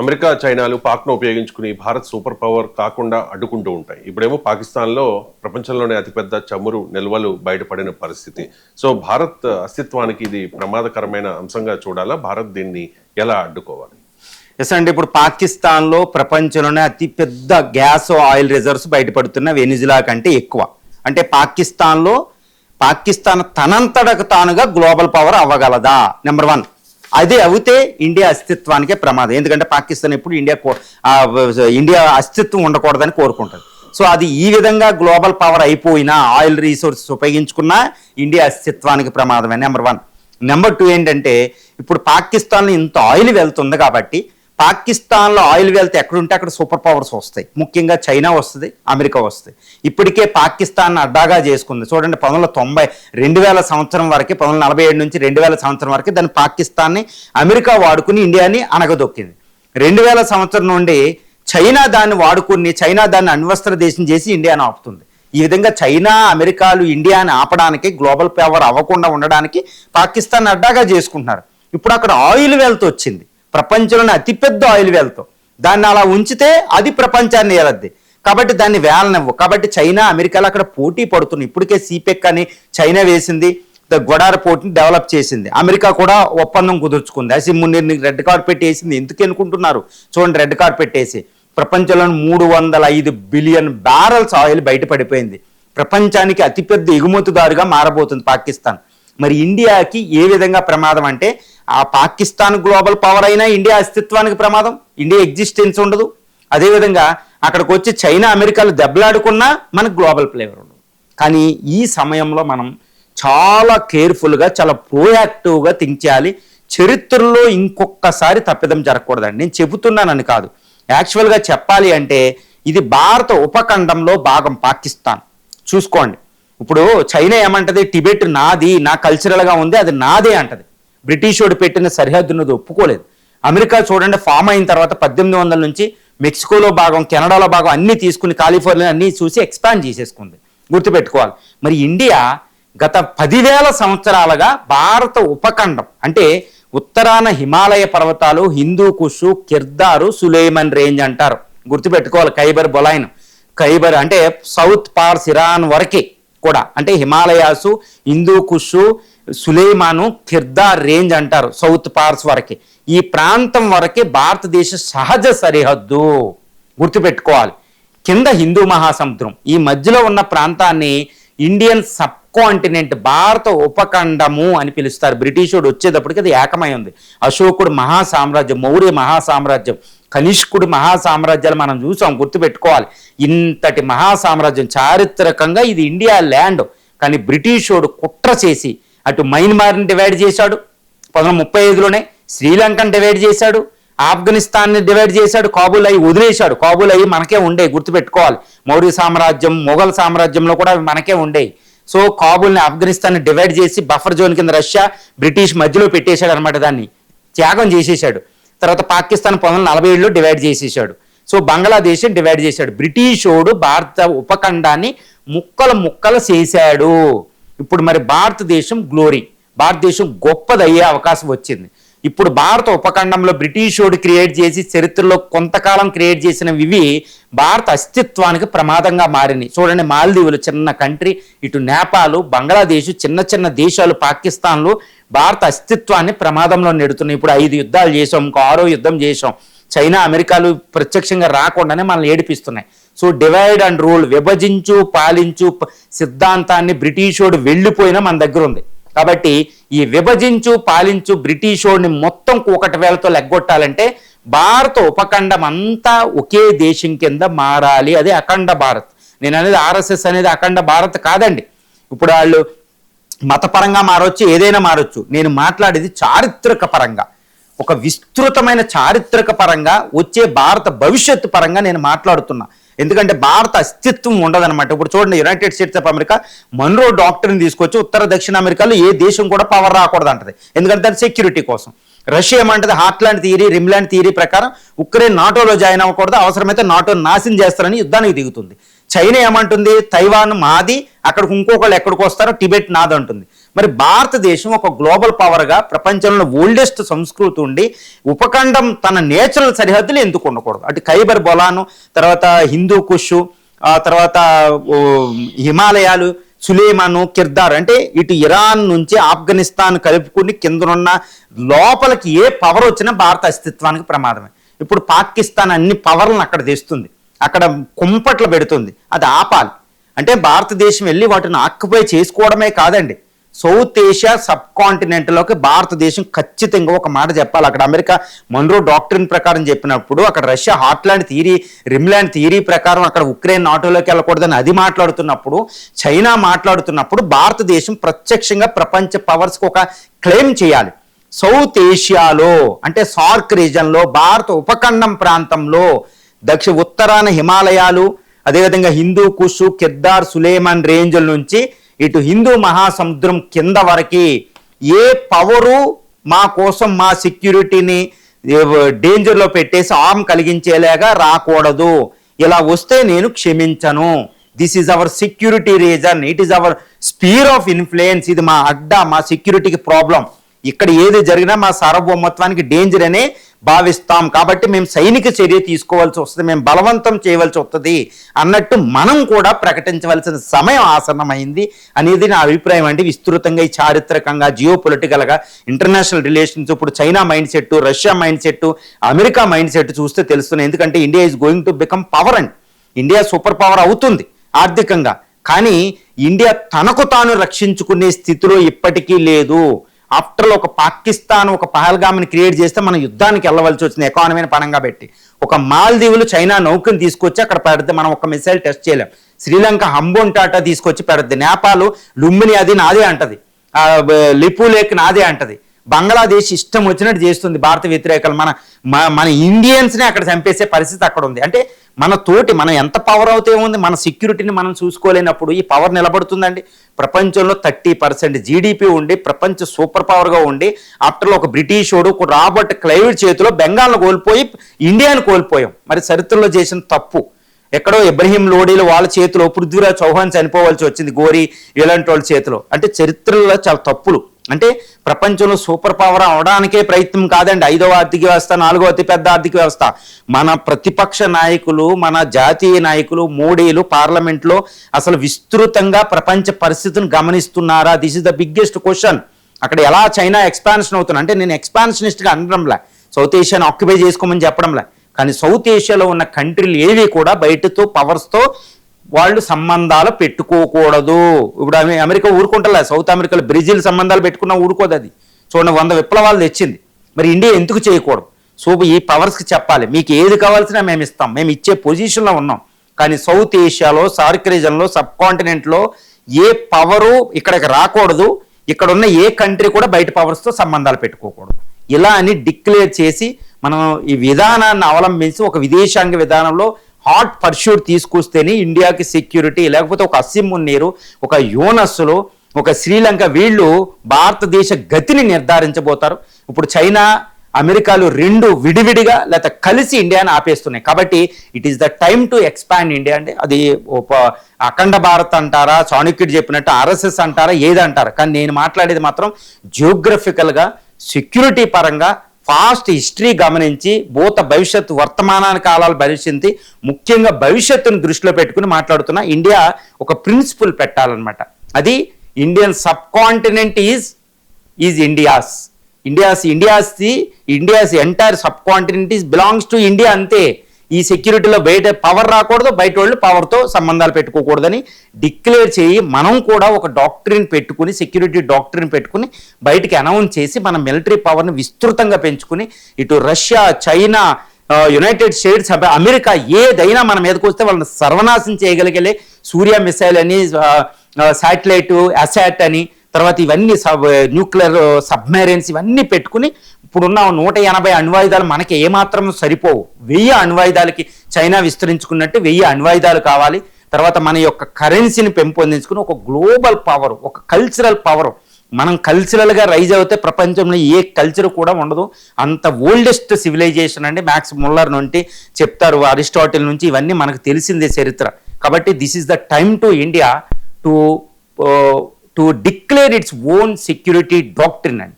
America చైనాలు పాక్ను ఉపయోగించుకుని Bharat super power కాకుండా అడ్డుకుంటూ ఉంటాయి. ఇప్పుడేమో పాకిస్తాన్లో ప్రపంచంలోనే అతిపెద్ద చమురు నిల్వలు బయటపడిన పరిస్థితి. సో భారత్ అస్తిత్వానికి ఇది ప్రమాదకరమైన అంశంగా చూడాలా? భారత్ దీన్ని ఎలా అడ్డుకోవాలి? ఎస్ అండి ఇప్పుడు పాకిస్తాన్లో ప్రపంచంలోనే అతిపెద్ద గ్యాస్ ఆయిల్ రిజర్వ్స్ బయటపడుతున్న వెనిజులా కంటే ఎక్కువ. అంటే పాకిస్తాన్లో పాకిస్తాన్ తనంతటకు తానుగా గ్లోబల్ పవర్ అవ్వగలదా? నెంబర్ వన్ అది అవుతే ఇండియా అస్తిత్వానికే ప్రమాదం. ఎందుకంటే పాకిస్తాన్ ఎప్పుడు ఇండియా ఇండియా అస్తిత్వం ఉండకూడదని కోరుకుంటుంది. సో అది ఈ విధంగా గ్లోబల్ పవర్ అయిపోయినా ఆయిల్ రీసోర్సెస్ ఉపయోగించుకున్నా ఇండియా అస్తిత్వానికి ప్రమాదమే నెంబర్ వన్. నెంబర్ టూ ఏంటంటే ఇప్పుడు పాకిస్తాన్లో ఇంత ఆయిల్ వెళ్తుంది కాబట్టి పాకిస్తాన్లో ఆయిల్ వెళ్తే ఎక్కడుంటే అక్కడ సూపర్ పవర్స్ వస్తాయి. ముఖ్యంగా చైనా వస్తుంది అమెరికా వస్తుంది. ఇప్పటికే పాకిస్తాన్ అడ్డాగా చేసుకుంది. చూడండి పంతొమ్మిది వందల తొంభై రెండు వేల సంవత్సరం వరకు పంతొమ్మిది వందల నలభై ఏడు నుంచి రెండు వేల సంవత్సరం వరకు దాన్ని పాకిస్తాన్ని అమెరికా వాడుకుని ఇండియాని అనగదొక్కింది రెండు వేల సంవత్సరం నుండి చైనా దాన్ని వాడుకుని చైనా దాన్ని అణ్వస్త్ర దేశం చేసి ఇండియాను ఆపుతుంది. ఈ విధంగా చైనా అమెరికాలు ఇండియాని ఆపడానికి గ్లోబల్ పవర్ అవ్వకుండా ఉండడానికి పాకిస్తాన్ అడ్డాగా చేసుకుంటున్నారు. ఇప్పుడు అక్కడ ఆయిల్ వెల్త్ వచ్చింది. ప్రపంచంలోనే అతిపెద్ద ఆయిల్ వెల్త్ దాన్ని అలా ఉంచితే అది ప్రపంచాన్ని ఏలద్ది. కాబట్టి దాన్ని వేలనివ్వు. కాబట్టి చైనా అమెరికాలో అక్కడ పోటీ పడుతున్నాయి. ఇప్పటికే సిపెక్ అని చైనా వేసింది. ద గొడార పోటీని డెవలప్ చేసింది. అమెరికా కూడా ఒప్పందం కుదుర్చుకుంది. అసి మున్నీర్ని రెడ్ కార్పెట్ వేసింది. ఎందుకు అనుకుంటున్నారు? చూడండి రెడ్ కార్పెట్ వేసి. ప్రపంచంలోని మూడు వందల ఐదు బిలియన్ బ్యారల్స్ ఆయిల్ బయటపడిపోయింది. ప్రపంచానికి అతిపెద్ద ఎగుమతిదారుగా మారబోతుంది పాకిస్తాన్. మరి ఇండియాకి ఏ విధంగా ప్రమాదం అంటే ఆ పాకిస్తాన్ గ్లోబల్ పవర్ అయినా ఇండియా అస్తిత్వానికి ప్రమాదం. ఇండియా ఎగ్జిస్టెన్స్ ఉండదు. అదేవిధంగా అక్కడికి వచ్చి చైనా అమెరికాలు దెబ్బలాడుకున్నా మనకు గ్లోబల్ ఫ్లేవర్ ఉండదు. కానీ ఈ సమయంలో మనం చాలా కేర్ఫుల్గా చాలా ప్రోయాక్టివ్గా థింక్ చేయాలి. చరిత్రలో ఇంకొకసారి తప్పిదం జరగకూడదండి. నేను చెబుతున్నానని కాదు. యాక్చువల్గా చెప్పాలి అంటే ఇది భారత ఉపఖండంలో భాగం పాకిస్తాన్. చూసుకోండి. ఇప్పుడు చైనా ఏమంటది? టిబెట్ నాది నా కల్చరల్గా ఉంది అది నాదే అంటది. బ్రిటిషోడు పెట్టిన సరిహద్దును ఒప్పుకోలేదు. అమెరికా చూడండి ఫామ్ అయిన తర్వాత పద్దెనిమిది వందల నుంచి మెక్సికోలో భాగం కెనడాలో భాగం అన్నీ తీసుకుని కాలిఫోర్నియా అన్నీ చూసి ఎక్స్పాండ్ చేసేసుకుంది. గుర్తుపెట్టుకోవాలి. మరి ఇండియా గత పదివేల సంవత్సరాలుగా భారత ఉపఖండం అంటే ఉత్తరాన హిమాలయ పర్వతాలు హిందూ కుషు కిర్దారు సులేమన్ రేంజ్ అంటారు. గుర్తుపెట్టుకోవాలి ఖైబర్ బొలైన్ ఖైబర్ అంటే సౌత్ పార్స్ ఇరాన్ వరకే కూడా. అంటే హిమాలయాసు హిందూ కుషు సులేమాను కిర్దా రేంజ్ అంటారు సౌత్ పార్స్ వరకే. ఈ ప్రాంతం వరకే భారతదేశ సహజ సరిహద్దు గుర్తుపెట్టుకోవాలి. కింద హిందూ మహాసముద్రం. ఈ మధ్యలో ఉన్న ప్రాంతాన్ని ఇండియన్ సబ్ కాంటినెంట్ భారత ఉపఖండము అని పిలుస్తారు. బ్రిటిషుడు వచ్చేటప్పటికి అది ఏకమై ఉంది. అశోకుడు మహాసామ్రాజ్యం మౌర్య మహాసామ్రాజ్యం కనిష్కుడు మహాసామ్రాజ్యాలు మనం చూసాం గుర్తుపెట్టుకోవాలి. ఇంతటి మహాసామ్రాజ్యం చారిత్రకంగా ఇది ఇండియా ల్యాండ్. కానీ బ్రిటిషోడు కుట్ర చేసి అటు మైన్మార్ని డివైడ్ చేశాడు. పంతొమ్మిది ముప్పై ఐదులోనే శ్రీలంకను డివైడ్ చేశాడు. ఆఫ్ఘనిస్తాన్ని డివైడ్ చేశాడు. కాబూల్ అయ్యి వదిలేశాడు. కాబూల్ అయ్యి మనకే ఉండే గుర్తుపెట్టుకోవాలి. మౌర్య సామ్రాజ్యం మొఘల్ సామ్రాజ్యంలో కూడా అవి మనకే ఉండేవి సో కాబూల్ని ఆఫ్ఘనిస్తాన్ని డివైడ్ చేసి బఫర్ జోన్ కింద రష్యా బ్రిటిష్ మధ్యలో పెట్టేశాడు అనమాట దాన్ని. త్యాగం చేసేశాడు. తర్వాత పాకిస్తాన్ పంతొమ్మిది వందల నలభై ఏడులో డివైడ్ చేసేసాడు సో బంగ్లాదేశ్ డివైడ్ చేశాడు. బ్రిటిషోడు భారత ఉపఖండాన్ని ముక్కలు ముక్కలు చేశాడు. ఇప్పుడు మరి భారతదేశం గ్లోరీ భారతదేశం గొప్పదయ్యే అవకాశం వచ్చింది. ఇప్పుడు భారత ఉపఖండంలో బ్రిటిషోడు క్రియేట్ చేసి చరిత్రలో కొంతకాలం క్రియేట్ చేసినవి ఇవి భారత అస్తిత్వానికి ప్రమాదంగా మారినాయి. చూడండి మాల్దీవులు చిన్న కంట్రీ ఇటు నేపాలు బంగ్లాదేశ్ చిన్న చిన్న దేశాలు పాకిస్తాన్లు భారత అస్తిత్వాన్ని ప్రమాదంలో నెడుతున్నాయి. ఇప్పుడు ఐదు యుద్ధాలు చేసాం ఇంకో ఆరో యుద్ధం చేసాం చైనా అమెరికాలు ప్రత్యక్షంగా రాకుండానే మనల్ని ఏడిపిస్తున్నాయి. సో డివైడ్ అండ్ రూల్ విభజించు పాలించు సిద్ధాంతాన్ని బ్రిటిషోడు వెళ్ళిపోయినా మన దగ్గర ఉంది. కాబట్టి ఈ విభజించు పాలించు బ్రిటిషోడిని మొత్తం ఒకటి వేలతో లెగ్గొట్టాలంటే భారత ఉపఖండం అంతా ఒకే దేశం కింద మారాలి. అది అఖండ భారత్. నేను అనేది ఆర్ఎస్ఎస్ అనేది అఖండ భారత్ కాదండి. ఇప్పుడు వాళ్ళు మతపరంగా మారొచ్చు ఏదైనా మారొచ్చు. నేను మాట్లాడేది చారిత్రక పరంగా. ఒక విస్తృతమైన చారిత్రక పరంగా వచ్చే భారత భవిష్యత్తు పరంగా నేను మాట్లాడుతున్నా. ఎందుకంటే భారత అస్తిత్వం ఉండదన్నమాట. ఇప్పుడు చూడండి United States of America Monroe డాక్టర్ని తీసుకొచ్చి ఉత్తర దక్షిణ అమెరికాలో ఏ దేశం కూడా పవర్ రాకూడదు అంటది ఎందుకంటే దాని సెక్యూరిటీ కోసం. రష్యా ఏమంటది? హాట్లాండ్ థియరీ రిమ్లాండ్ థియరీ ప్రకారం ఉక్రెయిన్ నాటోలో జాయిన్ అవ్వకూడదు. అవసరమైతే నాటో నాశనం చేస్తారని యుద్ధానికి దిగుతుంది. చైనా ఏమంటుంది? తైవాన్ మాది అక్కడికి ఇంకొకళ్ళు ఎక్కడికి వస్తారో టిబెట్ నాది అంటుంది మరి భారతదేశం ఒక గ్లోబల్ పవర్గా ప్రపంచంలో ఓల్డెస్ట్ సంస్కృతి ఉండి ఉపఖండం తన నేచురల్ సరిహద్దులు ఎందుకు ఉండకూడదు? అటు ఖైబర్ బొలాను తర్వాత హిందూ కుషు ఆ తర్వాత హిమాలయాలు సులేమాను కిర్దార్ అంటే ఇటు ఇరాన్ నుంచి ఆఫ్ఘనిస్తాన్ కలుపుకుని కిందనున్న లోపలికి ఏ పవర్ వచ్చినా భారత అస్తిత్వానికి ప్రమాదమే. ఇప్పుడు పాకిస్తాన్ అన్ని పవర్లను అక్కడ తెస్తుంది. అక్కడ కుంపట్లు పెడుతుంది. అది ఆపాలి. అంటే భారతదేశం వెళ్ళి వాటిని ఆక్యుపై చేసుకోవడమే కాదండి. సౌత్ ఏషియా సబ్ కాంటినెంట్లోకి భారతదేశం ఖచ్చితంగా ఒక మాట చెప్పాలి. అక్కడ అమెరికా మన్రో డాక్టరీన్ ప్రకారం చెప్పినప్పుడు అక్కడ Russia heartland theory rimland theory ప్రకారం అక్కడ ఉక్రెయిన్ నాటోలోకి వెళ్ళకూడదని అది మాట్లాడుతున్నప్పుడు చైనా మాట్లాడుతున్నప్పుడు భారతదేశం ప్రత్యక్షంగా ప్రపంచ పవర్స్కి ఒక క్లెయిమ్ చేయాలి. సౌత్ ఏషియాలో అంటే సార్క్ రీజన్లో భారత ఉపఖండం ప్రాంతంలో దక్షిణ ఉత్తరాన హిమాలయాలు అదేవిధంగా హిందూ కుషు కిర్దార్ సులేమాన్ రేంజ్ల నుంచి ఇటు హిందూ మహాసముద్రం కింద వరకు ఏ పవరు మా కోసం మా సెక్యూరిటీని డేంజర్లో పెట్టేసి ఆమ్ కలిగించేలాగా రాకూడదు. ఇలా వస్తే నేను క్షమించను. This is our security region it is our sphere of influence ఇది మా అడ్డా మా సెక్యూరిటీకి ప్రాబ్లం ఇక్కడ ఏది జరిగినా మా సార్వభౌమత్వానికి డేంజర్ అనే భావిస్తాం. కాబట్టి మేము సైనిక చర్య తీసుకోవాల్సి వస్తుంది. మేము బలవంతం చేయవలసి వస్తుంది అన్నట్టు మనం కూడా ప్రకటించవలసిన సమయం ఆసన్నమైంది అనేది నా అభిప్రాయం అండి. విస్తృతంగా ఈ చారిత్రకంగా జియో పొలిటికల్గా ఇంటర్నేషనల్ రిలేషన్స్ ఇప్పుడు China mindset Russia mindset America mindset చూస్తే తెలుస్తున్నాయి. ఎందుకంటే India is going to become power and India super power అవుతుంది ఆర్థికంగా. కానీ ఇండియా తనకు తాను రక్షించుకునే స్థితిలో ఇప్పటికీ లేదు. ఆఫ్టర్ ఒక పాకిస్తాన్ ఒక పహల్గామని క్రియేట్ చేస్తే మనం యుద్ధానికి వెళ్ళవలసి వచ్చింది ఎకానమీని పణంగా పెట్టి. ఒక మాల్దీవులు చైనా నౌకని తీసుకొచ్చి అక్కడ పెడితే మనం ఒక మిసైల్ టెస్ట్ చేయలేం. శ్రీలంక హంబోన్ టాటా తీసుకొచ్చి పెడద్ది. నేపాల్ లుంబిని అది నాదే అంటది. లిపు లేక్ నాదే అంటది. బంగ్లాదేశ్ ఇష్టం వచ్చినట్టు చేస్తుంది భారత వ్యతిరేకలు. మన మన ఇండియన్స్ని అక్కడ చంపేసే పరిస్థితి అక్కడ ఉంది. అంటే మన తోటి మనం ఎంత పవర్ అవుతే ఉంది మన సెక్యూరిటీని మనం చూసుకోలేనప్పుడు ఈ పవర్ నిలబడుతుందండి. ప్రపంచంలో థర్టీ పర్సెంట్ జీడిపి ఉండి ప్రపంచ సూపర్ పవర్గా ఉండి ఆఫ్టర్లో ఒక బ్రిటిషోడు ఒక రాబర్ట్ క్లైవిడ్ చేతిలో బెంగాల్ను కోల్పోయి ఇండియాను కోల్పోయాం. మరి చరిత్రలో చేసిన తప్పు. ఎక్కడో ఇబ్రహీం లోడీలు వాళ్ళ చేతిలో పృథ్వీరాజ్ చౌహాన్ చనిపోవాల్సి వచ్చింది గోరి ఇలాంటి వాళ్ళ చేతిలో. అంటే చరిత్రలో చాలా తప్పులు. అంటే ప్రపంచంలో సూపర్ పవర్ అవడానికే ప్రయత్నం కాదండి. ఐదవ ఆర్థిక వ్యవస్థ నాలుగో అతిపెద్ద ఆర్థిక వ్యవస్థ. మన ప్రతిపక్ష నాయకులు మన జాతీయ నాయకులు మోడీలు పార్లమెంట్లో అసలు విస్తృతంగా ప్రపంచ పరిస్థితిని గమనిస్తున్నారా? This is the biggest question అక్కడ ఎలా చైనా ఎక్స్పాన్షన్ అవుతుంది అంటే నేను ఎక్స్పాన్షనిస్ట్గా అనడంలే. సౌత్ ఏషియాని ఆక్యుపై చేసుకోమని చెప్పడంలే. కానీ సౌత్ ఏషియాలో ఉన్న కంట్రీలు ఏవి కూడా బయటతో పవర్స్తో వాళ్ళు సంబంధాలు పెట్టుకోకూడదు. ఇప్పుడు అమెరికా ఊరుకుంటలే సౌత్ అమెరికాలో బ్రెజిల్ సంబంధాలు పెట్టుకున్నా ఊరుకోదు అది. చూడండి వంద విప్లవాలు తెచ్చింది. మరి ఇండియా ఎందుకు చేయకూడదు? సో ఈ పవర్స్కి చెప్పాలి. మీకు ఏది కావాల్సినా మేము ఇస్తాం. మేము ఇచ్చే పొజిషన్లో ఉన్నాం. కానీ సౌత్ ఏషియాలో సార్క్ రీజన్లో సబ్ కాంటినెంట్లో ఏ పవరు ఇక్కడికి రాకూడదు. ఇక్కడ ఉన్న ఏ కంట్రీ కూడా బయట పవర్స్తో సంబంధాలు పెట్టుకోకూడదు. ఇలా అని డిక్లేర్ చేసి మనం ఈ విధానాన్ని అవలంబించి ఒక విదేశాంగ విధానంలో హాట్ పర్ష్యూట్ తీసుకొస్తేనే ఇండియాకి సెక్యూరిటీ లేకపోతే ఒక అస్సిం మున్నీరు ఒక యోనస్సులు ఒక శ్రీలంక వీళ్ళు భారతదేశ గతిని నిర్ధారించబోతారు. ఇప్పుడు చైనా అమెరికాలు రెండు విడివిడిగా లేకపోతే కలిసి ఇండియాని ఆపేస్తున్నాయి. కాబట్టి it is the time to expand India అంటే అది ఒక అఖండ భారత్ అంటారా చాణుక్యుడు చెప్పినట్టు ఆర్ఎస్ఎస్ అంటారా ఏది అంటారా. కానీ నేను మాట్లాడేది మాత్రం జియోగ్రఫికల్గా సెక్యూరిటీ పరంగా ఫాస్ట్ హిస్టరీ గమనించి భూత భవిష్యత్తు వర్తమానాన కాలాలు భవిష్యత్తు ముఖ్యంగా భవిష్యత్తును దృష్టిలో పెట్టుకుని మాట్లాడుతున్న ఇండియా ఒక ప్రిన్సిపల్ పెట్టాలన్నమాట. అది Indian subcontinent is is India's. India's India's the India's entire subcontinent is belongs to India అంతే. ఈ సెక్యూరిటీలో బయట పవర్ రాకూడదు బయట వాళ్ళు పవర్తో సంబంధాలు పెట్టుకోకూడదని డిక్లేర్ చేయి. మనం కూడా ఒక డాక్టరీని పెట్టుకుని సెక్యూరిటీ డాక్టరీని పెట్టుకుని బయటికి అనౌన్స్ చేసి మన మిలిటరీ పవర్ని విస్తృతంగా పెంచుకుని ఇటు Russia China United States America ఏదైనా మన మీదకి వస్తే వాళ్ళని సర్వనాశం చేయగలిగే సూర్య మిసైల్ అని శాటిలైట్ అసాట్ అని తర్వాత ఇవన్నీ సబ్ న్యూక్లియర్ సబ్మెరైన్స్ ఇవన్నీ పెట్టుకుని ఇప్పుడున్న నూట ఎనభై అణ్వాయుధాలు మనకి ఏమాత్రం సరిపోవు. వెయ్యి అణ్వాయుధాలకి చైనా విస్తరించుకున్నట్టు వెయ్యి అణ్వాయుధాలు కావాలి. తర్వాత మన యొక్క కరెన్సీని పెంపొందించుకుని ఒక గ్లోబల్ పవర్ ఒక కల్చరల్ పవర్. మనం కల్చరల్గా రైజ్ అవుతే ప్రపంచంలో ఏ కల్చర్ కూడా ఉండదు. అంత ఓల్డెస్ట్ సివిలైజేషన్ అండి. మ్యాక్స్ ముల్లర్ నుండి చెప్తారు అరిస్టాటిల్ నుంచి ఇవన్నీ మనకు తెలిసిందే చరిత్ర. కాబట్టి this is the time to India to to declare its own security doctrine అండి.